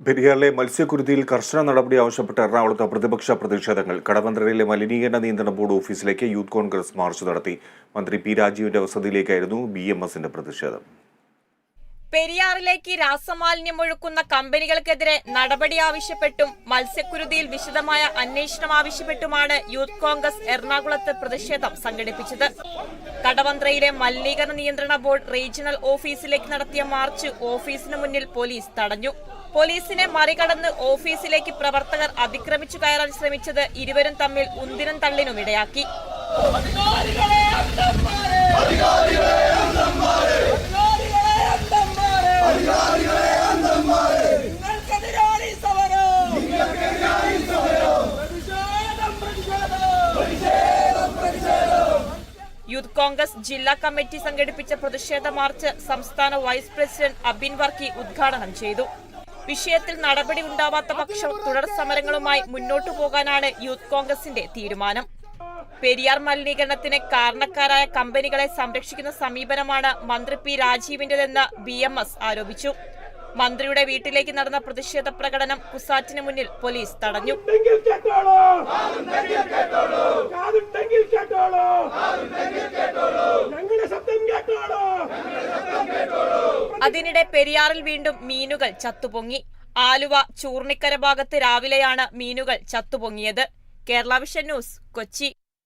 പെരിയാറിലെ മത്സ്യക്കുരുതിയിൽ കർശന നടപടി ആവശ്യപ്പെട്ട് എറണാകുളത്ത് പ്രതിപക്ഷ പ്രതിഷേധങ്ങൾ. കടവന്ത്രയിലെ മലിനീകരണ നിയന്ത്രണ ബോർഡ് ഓഫീസിലേക്ക് യൂത്ത് കോൺഗ്രസ് മാർച്ച് നടത്തി. മന്ത്രി പി രാജീവിന്റെ വസതിയിലേക്കായിരുന്നു ബി എം എസിന്റെ പ്രതിഷേധം. പെരിയാറിലേക്ക് രാസമാലിന്യം ഒഴുക്കുന്ന കമ്പനികൾക്കെതിരെ നടപടി ആവശ്യപ്പെട്ടും മത്സ്യക്കുരുതിയിൽ വിശദമായ അന്വേഷണം ആവശ്യപ്പെട്ടുമാണ് യൂത്ത് കോൺഗ്രസ് എറണാകുളത്ത് പ്രതിഷേധം സംഘടിപ്പിച്ചത്. കടവന്ത്രയിലെ മലിനീകരണ നിയന്ത്രണ ബോർഡ് റീജിയണൽ ഓഫീസിലേക്ക് നടത്തിയ മാർച്ച് ഓഫീസിന് മുന്നിൽ പോലീസ് തടഞ്ഞു. പോലീസിനെ മറികടന്ന് ഓഫീസിലേക്ക് പ്രവർത്തകർ അതിക്രമിച്ചു കയറാൻ ശ്രമിച്ചത് ഇരുവരും തമ്മിൽ ഉന്തിനും തള്ളിനും ഇടയാക്കി നിങ്ങൾക്കെതിരാണ് ഈ സമരം പ്രതിഷേധം പ്രതിഷേധം യൂത്ത് കോൺഗ്രസ് ജില്ലാ കമ്മിറ്റി സംഘടിപ്പിച്ച പ്രതിഷേധ മാർച്ച് സംസ്ഥാന വൈസ് പ്രസിഡന്റ് അബിൻ വർക്കി ഉദ്ഘാടനം ചെയ്തു. വിഷയത്തിൽ നടപടി ഉണ്ടാവാത്ത പക്ഷം തുടർ സമരങ്ങളുമായി മുന്നോട്ടു പോകാനാണ് യൂത്ത് കോൺഗ്രസിന്റെ തീരുമാനം. പെരിയാർ മലിനീകരണത്തിന് കാരണക്കാരായ കമ്പനികളെ സംരക്ഷിക്കുന്ന സമീപനമാണ് മന്ത്രി പി രാജീവിന്റേതെന്ന് ബി എം എസ് ആരോപിച്ചു. മന്ത്രിയുടെ വീട്ടിലേക്ക് നടന്ന പ്രതിഷേധ പ്രകടനം കുസാറ്റിന് മുന്നിൽ പോലീസ് തടഞ്ഞു. അതിനിടെ പെരിയാറിൽ വീണ്ടും മീനുകൾ ചത്തുപൊങ്ങി. ആലുവ ചൂർണിക്കര ഭാഗത്ത് രാവിലെയാണ് മീനുകൾ ചത്തുപൊങ്ങിയത്. Kerala vision news Kochi.